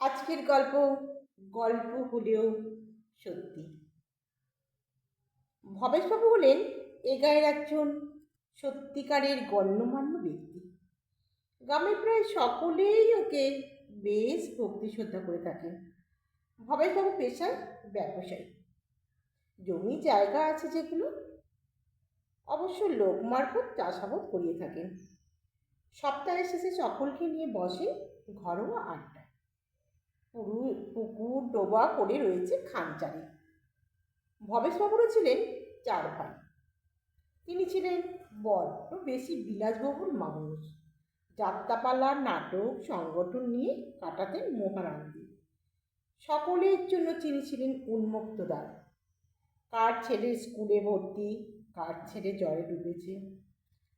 আজকের গল্প গল্প হলেও সত্যি। ভবেশবাবু হলেন এ গায়ের একজন সত্যিকারের গণ্যমান্য ব্যক্তি। গ্রামের প্রায় সকলেই ওকে বেশ ভক্তি শ্রদ্ধা করে থাকেন। ভবেশবাবু পেশায় ব্যবসায়ী। জমি জায়গা আছে যেগুলো অবশ্য লোক মারফত চাষাবাদ করিয়ে থাকেন। সপ্তাহের শেষে সকলকে নিয়ে বসে ঘরোয়া আড্ডা পুরু, পুকুর, ডোবা করে রয়েছে খানচারে। ভবেশবাবুরা ছিলেন চার ভাই। তিনি ছিলেন বড্ড বেশি বিলাসবহুল মানুষ। যাত্রাপালা, নাটক, সংগঠন নিয়ে কাটাতেন মহারান্তি সকলের জন্য তিনি ছিলেন উন্মুক্ত দ্বার কার ছেলে স্কুলে ভর্তি, কার ছেলে জ্বরে ডুবেছে,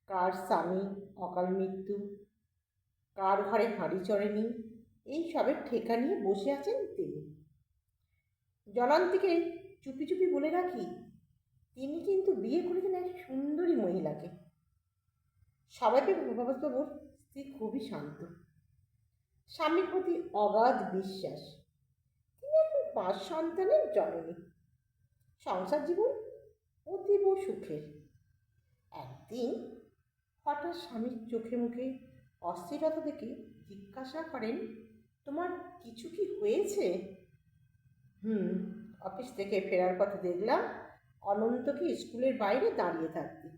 কার স্বামী অকাল মৃত্যু, কার ঘরে হাঁড়ি চড়েনি এই সবের ঠেকা নিয়ে বসে আছেন তিনি। জলান্তিকে চুপি চুপি বলে রাখি, তিনি কিন্তু বিয়ে করেছেন এক সুন্দরী মহিলাকে। স্বাভাবিক ভবাসবাবুর স্ত্রী খুবই শান্ত। স্বামীর প্রতি অগাধ বিশ্বাস। তিনি এখন পাঁচ সন্তানের জননী। সংসার জীবন অতীব সুখের। একদিন হঠাৎ স্বামীর চোখে মুখে অস্থিরতা দেখে জিজ্ঞাসা করেন তোমার কিছু কি হয়েছে? হুম, অফিস থেকে ফেরার পথে দেখলাম অনন্তকে স্কুলের বাইরে দাঁড়িয়ে থাকতে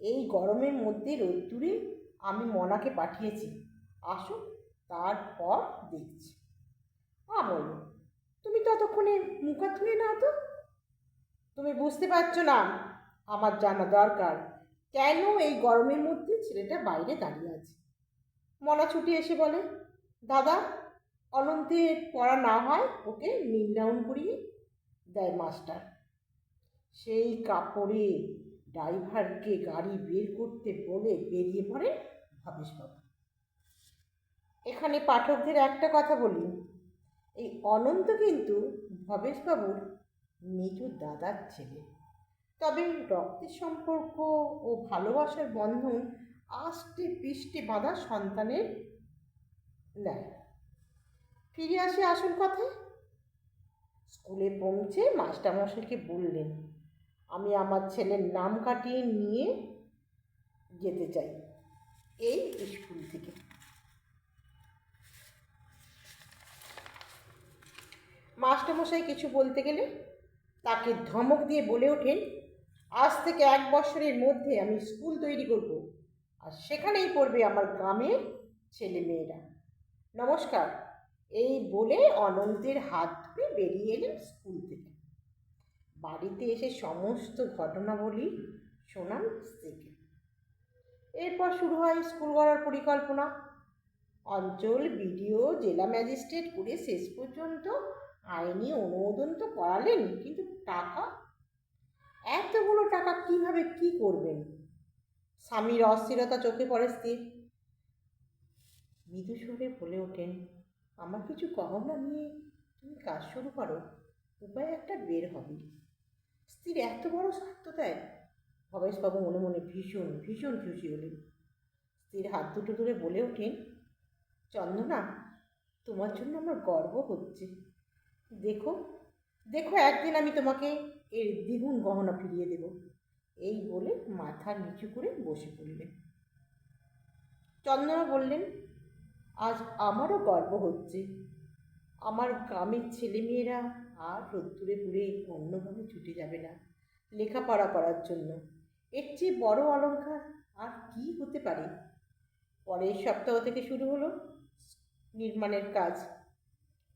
এই গরমের মধ্যে রোদ্দুরে আমি মনাকে পাঠিয়েছি। আসো, তারপর দেখছি। আমল তুমি ততক্ষণে মুখ ধুয়ে নাও তো। তুমি বুঝতে পারছ না, আমার জানা দরকার কেন এই গরমের মধ্যে ছেলেটা বাইরে দাঁড়িয়ে আছে। মনা ছুটি এসে বলে, দাদা অনন্তের পড়া না হয়, ওকে নীল ডাউন করিয়ে দেয় মাস্টার সেই কাপড়ে ড্রাইভারকে গাড়ি বের করতে বলে বেরিয়ে পড়ে ভবেশবাবু। এখানে পাঠকদের একটা কথা বলি, এই অনন্ত কিন্তু ভবেশবাবুর নিজ দাদার ছেলে। তবে রক্তের সম্পর্ক ও ভালোবাসার বন্ধন আষ্টে পৃষ্ঠে বাঁধা সন্তানের নেয় ফিরে আসে আসল কথায় স্কুলে পৌঁছে মাস্টারমশাইকে বললেন, আমি আমার ছেলের নাম কাটিয়ে নিয়ে যেতে চাই এই স্কুল থেকে। মাস্টারমশাই কিছু বলতে গেলে তাকে ধমক দিয়ে বলে ওঠেন, আজ থেকে এক বছরের মধ্যে আমি স্কুল তৈরি করব আর সেখানেই পড়বে আমার গ্রামের ছেলে মেয়েরা নমস্কার। এই বলে অনন্তের হাত ধরে বেরিয়ে এলেন স্কুল থেকে। বাড়িতে এসে সমস্ত ঘটনাবলী শোনান স্ত্রীকে। এরপর শুরু হয় স্কুল গড়ার পরিকল্পনা। অঞ্চল, বিডিও, জেলা ম্যাজিস্ট্রেট করে শেষ পর্যন্ত আইনি অনুমোদন তো করালেন, কিন্তু টাকা? এতগুলো টাকা কীভাবে কি করবেন? স্বামীর অস্থিরতা চোখে পড়ে স্ত্রীর। মৃদু সুরে বলে ওঠেন আমার কিছু গহনা নিয়ে তুমি কাজ শুরু করো, উপায় একটা বের হবে। স্ত্রীর এত বড় স্বার্থ দেয়। ভবেশবাবু মনে মনে ভীষণ ভীষণ খুশি হলেন। স্ত্রীর হাত দুটো ধরে বলে ওঠেন, চন্দনা, তোমার জন্য আমার গর্ব হচ্ছে। দেখো দেখো একদিন আমি তোমাকে এর দ্বিগুণ গহনা ফিরিয়ে দেব। এই বলে মাথা নিচু করে বসে পড়লেন। চন্দনা বললেন আজ আমারও গর্ব হচ্ছে। আমার গ্রামের ছেলেমেয়েরা আর রোদ্দুরে পুড়ে অন্যভাবে ছুটে যাবে না লেখাপড়া করার জন্য। এর চেয়ে বড় অলঙ্কার আর কি হতে পারে? পরের সপ্তাহ থেকে শুরু হলো নির্মাণের কাজ।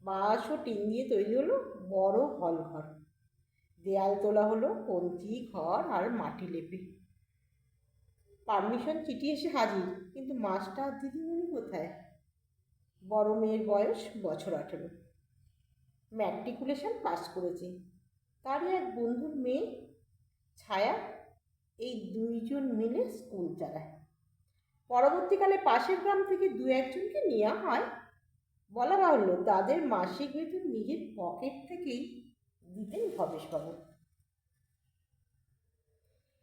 বাঁশ ও টিন দিয়ে তৈরি হলো বড় হল ঘর দেয়াল তোলা হলো কঞ্চি ঘর আর মাটি লেপে। পারমিশন চিঠি এসে হাজির, কিন্তু মাস্টার দিদিমণি কোথায়? বড় মেয়ের বয়স বছর আঠেরো। ম্যাট্রিকুলেশন পাস করেছে। তারই এক বন্ধুর মেয়ে ছায়া এই দুইজন মিলে স্কুল চালায়। পরবর্তীকালে পাশের গ্রাম থেকে দু একজনকে নেওয়া হয়। বলা বাহুল্য, তাদের মাসিক বেতন নিজের পকেট থেকেই দিতেন ভবেশবাবু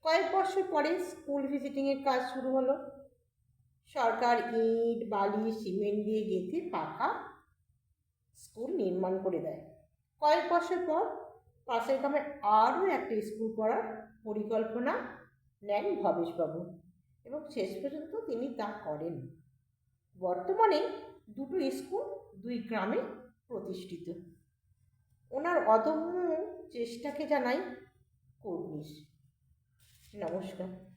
কয়েক বছর পরে স্কুল ভিজিটিংয়ের কাজ শুরু হলো। সরকার ইট, বালি, সিমেন্ট দিয়ে গেঁথে পাকা স্কুল নির্মাণ করে দেয়। কয়েক বছর পর পাশের গ্রামে আরও একটা স্কুল করার পরিকল্পনা নেন ভবেশবাবু এবং শেষ পর্যন্ত তিনি তা করেন। বর্তমানে দুটো স্কুল দুই গ্রামে প্রতিষ্ঠিত। ওনার অদম্য চেষ্টাকে জানাই কর্নিশ। নমস্কার।